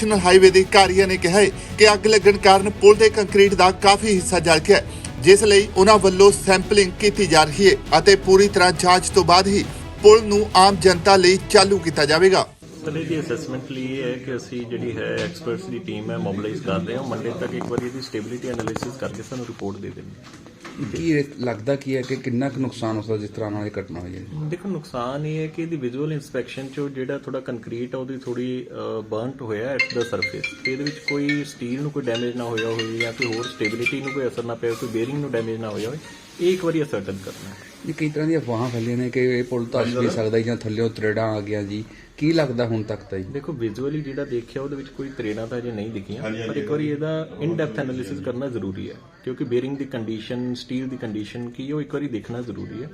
National highway ਦੇ ਅਧਿਕਾਰੀਆਂ ਨੇ ਕਿਹਾ ਹੈ ਕਿ ਅੱਗ ਲੱਗਣ ਕਾਰਨ ਪੁਲ ਦੇ ਕੰਕਰੀਟ ਦਾ ਕਾਫੀ ਹਿੱਸਾ ਜਲ ਗਿਆ ਹੈ, ਜਿਸ ਲਈ ਉਹਨਾਂ ਵੱਲੋਂ ਸੈਂਪਲਿੰਗ ਕੀਤੀ ਜਾ ਰਹੀ ਹੈ ਅਤੇ ਪੂਰੀ ਤਰ੍ਹਾਂ ਜਾਂਚ ਤੋਂ ਬਾਅਦ ਹੀ ਪੁਲ ਨੂੰ ਆਮ ਜਨਤਾ ਲਈ ਚਾਲੂ ਕੀਤਾ ਜਾਵੇਗਾ। ਸਰ ਇਹਦੀ ਅਸੈਸਮੈਂਟ ਲਈ ਇਹ ਹੈ ਕਿ ਅਸੀਂ ਜਿਹੜੀ ਹੈ ਐਕਸਪਰਟਸ ਦੀ ਟੀਮ ਹੈ ਮੋਬਿਲਾਈਜ਼ ਕਰ ਰਹੇ ਹਾਂ। ਮੰਡੇ ਤੱਕ ਇੱਕ ਵਾਰੀ ਇਹਦੀ ਸਟੇਬਿਲਿਟੀ ਐਨਾਲਿਸਿਸ ਕਰਕੇ ਸਾਨੂੰ ਰਿਪੋਰਟ ਦੇ ਦੇਣੀ ਕੀ ਲੱਗਦਾ ਕੀ ਹੈ ਕਿ ਕਿੰਨਾ ਕੁ ਨੁਕਸਾਨ ਹੋ ਸਕਦਾ ਜਿਸ ਤਰ੍ਹਾਂ ਨਾਲ ਇਹ ਘਟਨਾ ਹੋਈ ਹੈ? ਦੇਖੋ, ਨੁਕਸਾਨ ਇਹ ਹੈ ਕਿ ਇਹਦੀ ਵਿਜ਼ੂਅਲ ਇਨਸਪੈਕਸ਼ਨ ਚੋਂ ਜਿਹੜਾ ਥੋੜਾ ਕੰਕਰੀਟ ਆ, ਉਹਦੀ ਥੋੜੀ ਬਰਨਟ ਹੋਇਆ ਐਟ ਦਾ ਸਰਫੇਸ ਤੇ ਇਹਦੇ ਵਿੱਚ ਕੋਈ ਸਟੀਲ ਨੂੰ ਕੋਈ ਡੈਮੇਜ ਨਾ ਹੋਇਆ ਹੋਵੇ ਜਾਂ ਕੋਈ ਹੋਰ ਸਟੇਬਿਲਿਟੀ ਨੂੰ ਕੋਈ ਅਸਰ ਨਾ ਪਿਆ, ਕੋਈ ਬੇਅਰਿੰਗ ਨੂੰ ਡੈਮੇਜ ਨਾ ਹੋਇਆ ਹੋਵੇ, ਇਹ ਇੱਕ ਵਾਰੀ ਅਸਰਟਨ ਕਰਨਾ ਹੈ। ਇਹ ਕਈ ਤਰ੍ਹਾਂ ਦੀਆਂ ਅਫਵਾਹਾਂ ਫੈਲੀਆਂ ਨੇ ਕਿ ਇਹ ਪੁਲ ਧੱਸ ਵੀ ਸਕਦਾ ਜਾਂ ਥੱਲੇੋਂ ਤਰੇੜਾਂ ਆ ਗਿਆ ਜੀ। ਕੀ ਲੱਗਦਾ ਹੁਣ ਤੱਕ ਤਾਂ ਜੀ? ਦੇਖੋ ਵਿਜ਼ੂਅਲੀ ਜਿਹੜਾ ਦੇਖਿਆ ਉਹਦੇ ਵਿੱਚ ਕੋਈ ਤਰੇੜਾਂ ਤਾਂ ਅਜੇ ਨਹੀਂ ਦਿਖੀਆਂ। ਪਰ ਇੱਕ ਵਾਰੀ ਇਹਦਾ ਇਨ ਡੈਪਥ ਐਨਾਲਿਸਿਸ ਕਰਨਾ ਜ਼ਰੂਰੀ ਹੈ। ਕਿਉਂਕਿ ਬੇਅਰਿੰਗ ਦੀ ਕੰਡੀਸ਼ਨ ਸਟੀਲ ਦੀ ਕੰਡੀਸ਼ਨ ਕੀ ਉਹ ਇੱਕ ਵਾਰੀ ਦੇਖਣਾ ਜ਼ਰੂਰੀ ਹੈ।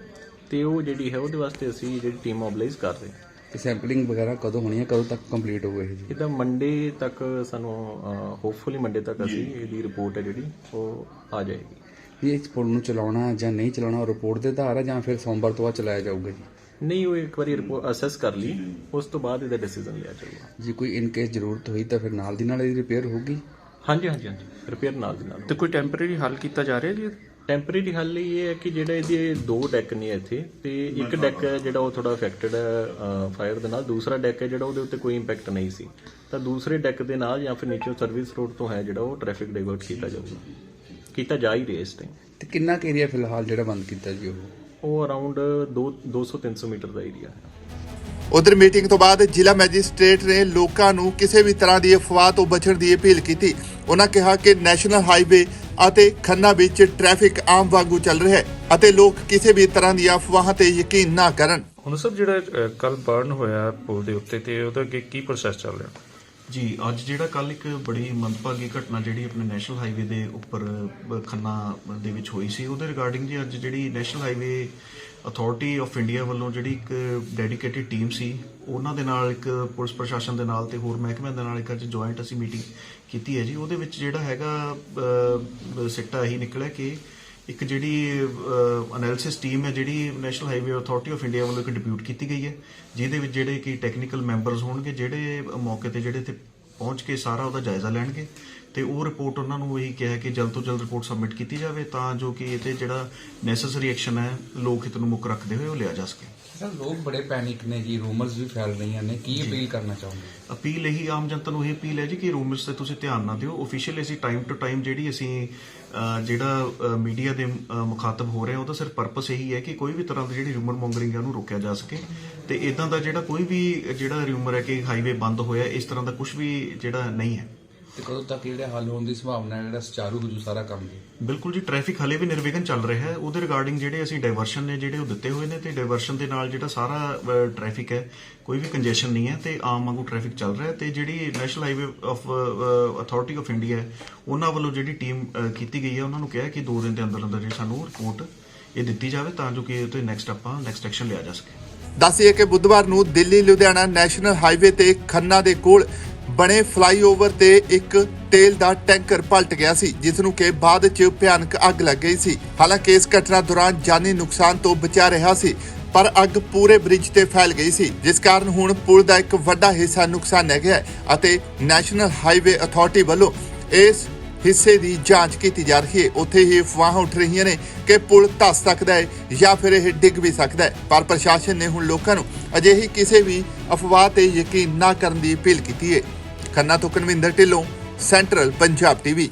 ਤੇ ਉਹ ਜਿਹੜੀ ਹੈ ਉਹਦੇ ਵਾਸਤੇ ਅਸੀਂ ਜਿਹੜੀ ਟੀਮ ਮੋਬਿਲਾਈਜ਼ ਕਰ ਰਹੇ ਹਾਂ। ਤੇ ਸੈਂਪਲਿੰਗ ਵਗੈਰਾ ਕਦੋਂ ਹੋਣੀ ਹੈ? ਕਦੋਂ ਤੱਕ ਕੰਪਲੀਟ ਇਹ ਜੀ? ਇਹਦਾ ਮੰਡੇ ਤੱਕ ਸਾਨੂੰ ਹੋਪਫੁਲੀ ਮੰਡੇ ਤੱਕ ਅਸੀਂ ਇਹਦੀ ਰਿਪੋਰਟ ਹੈ ਜਿਹੜੀ ਉਹ ਆ ਜਾਏਗੀ। ਵੀ ਇਸ ਪੁਲ ਨੂੰ ਚਲਾਉਣਾ ਜਾਂ ਨਹੀਂ ਚਲਾਉਣਾ ਰਿਪੋਰਟ ਦੇ ਆਧਾਰ ਹੈ ਜਾਂ ਫਿਰ ਸੋਮਵਾਰ ਤੋਂ ਬਾਅਦ ਚਲਾਇਆ ਜਾਊਗਾ ਜੀ? ਨਹੀਂ ਉਹ ਇੱਕ ਵਾਰੀ ਰਿਪੋਰਟ ਅਸੈਸ ਕਰ ਲਈ ਉਸ ਤੋਂ ਬਾਅਦ ਇਹਦਾ ਡਿਸੀਜਨ ਲਿਆ ਜਾਊਗਾ। ਜੇ ਕੋਈ ਇਨ ਕੇਸ ਜ਼ਰੂਰਤ ਹੋਈ ਤਾਂ ਫਿਰ ਨਾਲ ਦੀ ਨਾਲ ਇਹਦੀ ਰਿਪੇਅਰ ਹੋਊਗੀ? ਹਾਂਜੀ ਹਾਂਜੀ ਹਾਂਜੀ। ਰਿਪੇਅਰ ਨਾਲ ਦੀ ਨਾਲ ਤੇ ਕੋਈ ਟੈਂਪਰੇਰੀ ਹੱਲ ਕੀਤਾ ਜਾ ਰਿਹਾ ਜੀ? ਟੈਂਪਰੇਰੀ ਹੱਲ ਲਈ ਇਹ ਹੈ ਕਿ ਜਿਹੜਾ ਇਹਦੇ ਦੋ ਡੈਕ ਨੇ ਇੱਥੇ ਤੇ ਇੱਕ ਡੈਕ ਹੈ ਜਿਹੜਾ ਉਹ ਥੋੜਾ ਅਫੈਕਟਡ ਹੈ ਫਾਇਰ ਦੇ ਨਾਲ। ਦੂਸਰਾ ਡੈਕ ਹੈ ਜਿਹੜਾ ਉਹਦੇ ਉੱਤੇ ਕੋਈ ਇੰਪੈਕਟ ਨਹੀਂ ਸੀ। ਤਾਂ ਦੂਸਰੇ ਡੈਕ ਦੇ ਨਾਲ ਜਾਂ ਫਿਰ ਨੀਚੇ ਸਰਵਿਸ ਰੋਡ ਤੋਂ ਹੈ ਜਿਹੜਾ ਉਹ ਟ੍ਰੈਫਿਕ ਡਾਇਵਰਟ ਕੀਤਾ ਜਾਊਗਾ। ਕੀਤਾ ਜਾ ਹੀ ਰਿਹਾ ਇਸ ਟਾਈਮ ਤੇ ਕਿੰਨਾ ਕੁ ਏਰੀਆ ਫਿਲਹਾਲ ਜਿਹੜਾ ਬੰਦ ਕੀਤਾ ਜੀ ਉਹ? ਉਹ ਅਰਾਊਂਡ 2 200 300 ਮੀਟਰ ਦਾ ਏਰੀਆ ਹੈ। ਉਧਰ ਮੀਟਿੰਗ ਤੋਂ ਬਾਅਦ ਜ਼ਿਲ੍ਹਾ ਮੈਜਿਸਟ੍ਰੇਟ ਨੇ ਲੋਕਾਂ ਨੂੰ ਕਿਸੇ ਵੀ ਤਰ੍ਹਾਂ ਦੀ ਅਫਵਾਹ ਤੋਂ ਬਚਣ ਦੀ ਅਪੀਲ ਕੀਤੀ। ਉਹਨਾਂ ਕਿਹਾ ਕਿ ਨੈਸ਼ਨਲ ਹਾਈਵੇ ਅਤੇ ਖੰਨਾ ਵਿੱਚ ਟ੍ਰੈਫਿਕ ਆਮ ਵਾਂਗੂ ਚੱਲ ਰਿਹਾ ਹੈ ਅਤੇ ਲੋਕ ਕਿਸੇ ਵੀ ਤਰ੍ਹਾਂ ਦੀਆਂ ਅਫਵਾਹਾਂ ਤੇ ਯਕੀਨ ਨਾ ਕਰਨ। ਹੁਣ ਸਰ ਜਿਹੜਾ ਕੱਲ ਬਰਨ ਹੋਇਆ ਪੁਲ ਦੇ ਉੱਤੇ ਤੇ ਉਹਦਾ ਅੱਗੇ ਕੀ ਪ੍ਰੋਸੈਸ ਚੱਲ ਰਿਹਾ? ਜੀ, ਅੱਜ ਜਿਹੜਾ ਕੱਲ ਇੱਕ ਬੜੀ ਮੰਦਭਾਗੀ ਘਟਨਾ ਜਿਹੜੀ ਆਪਣੇ ਨੈਸ਼ਨਲ ਹਾਈਵੇ ਦੇ ਉੱਪਰ ਖੰਨਾ ਦੇ ਵਿੱਚ ਹੋਈ ਸੀ, ਉਹਦੇ ਰਿਗਾਰਡਿੰਗ ਜੀ ਅੱਜ ਜਿਹੜੀ national highway authority of India ਵੱਲੋਂ ਜਿਹੜੀ ਇੱਕ ਡੈਡੀਕੇਟਿਡ ਟੀਮ ਸੀ, ਉਹਨਾਂ ਦੇ ਨਾਲ ਇੱਕ ਪੁਲਿਸ ਪ੍ਰਸ਼ਾਸਨ ਦੇ ਨਾਲ ਤੇ ਹੋਰ ਮਹਿਕਮਿਆਂ ਦੇ ਨਾਲ ਇੱਕ ਅੱਜ ਜੁਆਇੰਟ ਅਸੀਂ ਮੀਟਿੰਗ ਕੀਤੀ ਹੈ ਜੀ, ਉਹਦੇ ਵਿੱਚ ਜਿਹੜਾ ਹੈਗਾ ਸਿੱਟਾ ਇਹੀ ਨਿਕਲਿਆ ਕਿ ਇੱਕ ਜਿਹੜੀ ਅਨਾਲਿਸਿਸ ਟੀਮ ਹੈ ਜਿਹੜੀ national highway authority of India ਵੱਲੋਂ ਇੱਕ ਡਿਪਿਊਟ ਕੀਤੀ ਗਈ ਹੈ ਜਿਹਦੇ ਵਿੱਚ ਜਿਹੜੇ ਕਿ ਟੈਕਨੀਕਲ ਮੈਂਬਰਸ ਹੋਣਗੇ ਜਿਹੜੇ ਮੌਕੇ ਤੇ ਜਿਹੜੇ ਤੇ ਪਹੁੰਚ ਕੇ ਸਾਰਾ ਉਹਦਾ ਜਾਇਜ਼ਾ ਲੈਣਗੇ ਤੇ ਉਹ ਰਿਪੋਰਟ ਉਹਨਾਂ ਨੂੰ ਇਹੀ ਕਿਹਾ ਕਿ ਜਲਦ ਤੋਂ ਜਲਦ ਰਿਪੋਰਟ ਸਬਮਿਟ ਕੀਤੀ ਜਾਵੇ ਤਾਂ ਜੋ ਕਿ ਇਹ ਤੇ ਜਿਹੜਾ ਨੈਸੈਸਰੀ ਐਕਸ਼ਨ ਹੈ ਲੋਕ ਹਿੱਤ ਨੂੰ ਮੁੱਖ ਰੱਖਦੇ ਹੋਏ ਉਹ ਲਿਆ ਜਾ ਸਕੇ। ਸਰ ਲੋਕ ਬੜੇ ਪੈਨਿਕ ਨੇ ਜੀ ਰੂਮਰਸ ਵੀ ਫੈਲ ਰਹੀਆਂ ਨੇ ਕੀ ਅਪੀਲ ਕਰਨਾ ਚਾਹੁੰਦੇ ਅਪੀਲ ਇਹੀ ਆਮ ਜਨਤਾ ਨੂੰ ਇਹ ਅਪੀਲ ਹੈ ਜੀ ਕਿ ਰੂਮਰਸ ਤੇ ਤੁਸੀਂ ਧਿਆਨ ਨਾ ਦਿਓ। ਆਫੀਸ਼ੀਅਲ ਅਸੀਂ ਟਾਈਮ ਟੂ ਟਾਈਮ ਜਿਹੜੀ ਅਸੀਂ ਜਿਹੜਾ ਮੀਡੀਆ ਦੇ ਮੁਖਾਤਬ ਹੋ ਰਿਹਾ, ਉਹਦਾ ਸਿਰਫ ਪਰਪਸ ਇਹੀ ਹੈ ਕਿ ਕੋਈ ਵੀ ਤਰ੍ਹਾਂ ਦੀ ਜਿਹੜੀ ਰਿਊਮਰ ਮੌਂਗਰਿੰਗ ਹੈ ਉਹਨੂੰ ਰੋਕਿਆ ਜਾ ਸਕੇ। ਤੇ ਇਦਾਂ ਦਾ ਜਿਹੜਾ ਕੋਈ ਵੀ, ਜਿਹੜਾ ਰੂਮਰ ਹੈ ਕਿ ਹਾਈਵੇ ਬੰਦ ਹੋਇਆ, ਇਸ ਤਰ੍ਹਾਂ ਦਾ ਕੁਝ ਵੀ ਜਿਹੜਾ ਨਹੀਂ ਹੈ। ਤੇ ਕਦੋਂ ਤੱਕ ਜਿਹੜਾ ਹੱਲ ਹੋਣ ਦੀ ਸੰਭਾਵਨਾ ਹੈ ਜਿਹੜਾ ਸੁਚਾਰੂ ਹੋ ਜੂ ਸਾਰਾ ਕੰਮ ਜੀ ਬਿਲਕੁਲ ਜੀ ਟ੍ਰੈਫਿਕ ਹਲੇ ਵੀ ਨਿਰਵਿਘਨ ਚੱਲ ਰਿਹਾ ਹੈ। ਉਹਦੇ ਰਿਗਾਰਡਿੰਗ ਜਿਹੜੇ ਅਸੀਂ ਡਾਇਵਰਸ਼ਨ ਨੇ ਜਿਹੜੇ ਉਹ ਦਿੱਤੇ ਹੋਏ ਨੇ ਤੇ ਡਾਇਵਰਸ਼ਨ ਦੇ ਨਾਲ ਜਿਹੜਾ ਸਾਰਾ ਟ੍ਰੈਫਿਕ ਹੈ ਕੋਈ ਵੀ ਕੰਜੈਸ਼ਨ ਨਹੀਂ ਹੈ ਤੇ ਆਮ ਵਾਂਗੂ ਟ੍ਰੈਫਿਕ ਚੱਲ ਰਿਹਾ ਹੈ ਤੇ ਜਿਹੜੀ national highway of authority of India ਹੈ ਉਹਨਾਂ ਵੱਲੋਂ ਜਿਹੜੀ ਟੀਮ ਕੀਤੀ ਗਈ ਹੈ ਉਹਨਾਂ ਨੂੰ ਕਿਹਾ ਕਿ 2 ਦਿਨ ਦੇ ਅੰਦਰ ਅੰਦਰ ਜਿਹੜੀ ਸਾਨੂੰ ਰਿਪੋਰਟ ਇਹ ਦਿੱਤੀ ਜਾਵੇ ਤਾਂ ਜੋ ਕਿ ਇਹ ਤੇ ਨੈਕਸਟ ਆਪਾਂ ਨੈਕਸਟ ਐਕਸ਼ਨ ਲਿਆ ਜਾ ਸਕੇ। ਦੱਸੀਏ ਕਿ ਬੁੱਧਵਾਰ ਨੂੰ ਦਿੱਲੀ ਲੁਧਿਆਣਾ ਨੈਸ਼ਨਲ ਹਾਈਵੇ ਤੇ ਖੰਨਾ ਦੇ ਕੋਲ ਬਣੇ ਫਲਾਈਓਵਰ ਤੇ ਇੱਕ ਤੇਲ ਦਾ ਟੈਂਕਰ ਪਲਟ ਗਿਆ ਸੀ ਜਿਸ ਨੂੰ ਕਿ ਬਾਅਦ 'ਚ ਭਿਆਨਕ ਅੱਗ ਲੱਗ ਗਈ ਸੀ। ਹਾਲਾਂਕਿ ਇਸ ਘਟਨਾ ਦੌਰਾਨ ਜਾਨੀ ਨੁਕਸਾਨ ਤੋਂ ਬਚਾ ਰਿਹਾ ਸੀ, ਪਰ ਅੱਗ ਪੂਰੇ ਬ੍ਰਿਜ ਤੇ ਫੈਲ ਗਈ ਸੀ, ਜਿਸ ਕਾਰਨ ਹੁਣ ਪੁਲ ਦਾ ਇੱਕ ਵੱਡਾ ਹਿੱਸਾ ਨੁਕਸਾਨਿਆ ਗਿਆ ਅਤੇ ਨੈਸ਼ਨਲ ਹਾਈਵੇ ਅਥਾਰਟੀ ਵੱਲੋਂ ਇਸ ਹਿੱਸੇ ਦੀ ਜਾਂਚ ਕੀਤੀ ਜਾ ਰਹੀ ਹੈ। ਉੱਥੇ ਹੀ ਅਫਵਾਹਾਂ ਉੱਠ ਰਹੀਆਂ ਨੇ ਕਿ ਪੁਲ ਧੱਸ ਸਕਦਾ ਹੈ ਜਾਂ ਫਿਰ ਇਹ ਡਿੱਗ ਵੀ ਸਕਦਾ ਹੈ, ਪਰ ਪ੍ਰਸ਼ਾਸਨ ਨੇ ਹੁਣ ਲੋਕਾਂ ਨੂੰ ਅਜਿਹੀ ਕਿਸੇ ਵੀ ਅਫਵਾਹ ਤੇ ਯਕੀਨ ਨਾ ਕਰਨ ਦੀ ਅਪੀਲ ਕੀਤੀ ਹੈ। ਖੰਨਾ ਤੋਂ ਕਨਵਿੰਦਰ ਢਿੱਲੋਂ ਸੈਂਟਰਲ ਪੰਜਾਬ ਟੀਵੀ।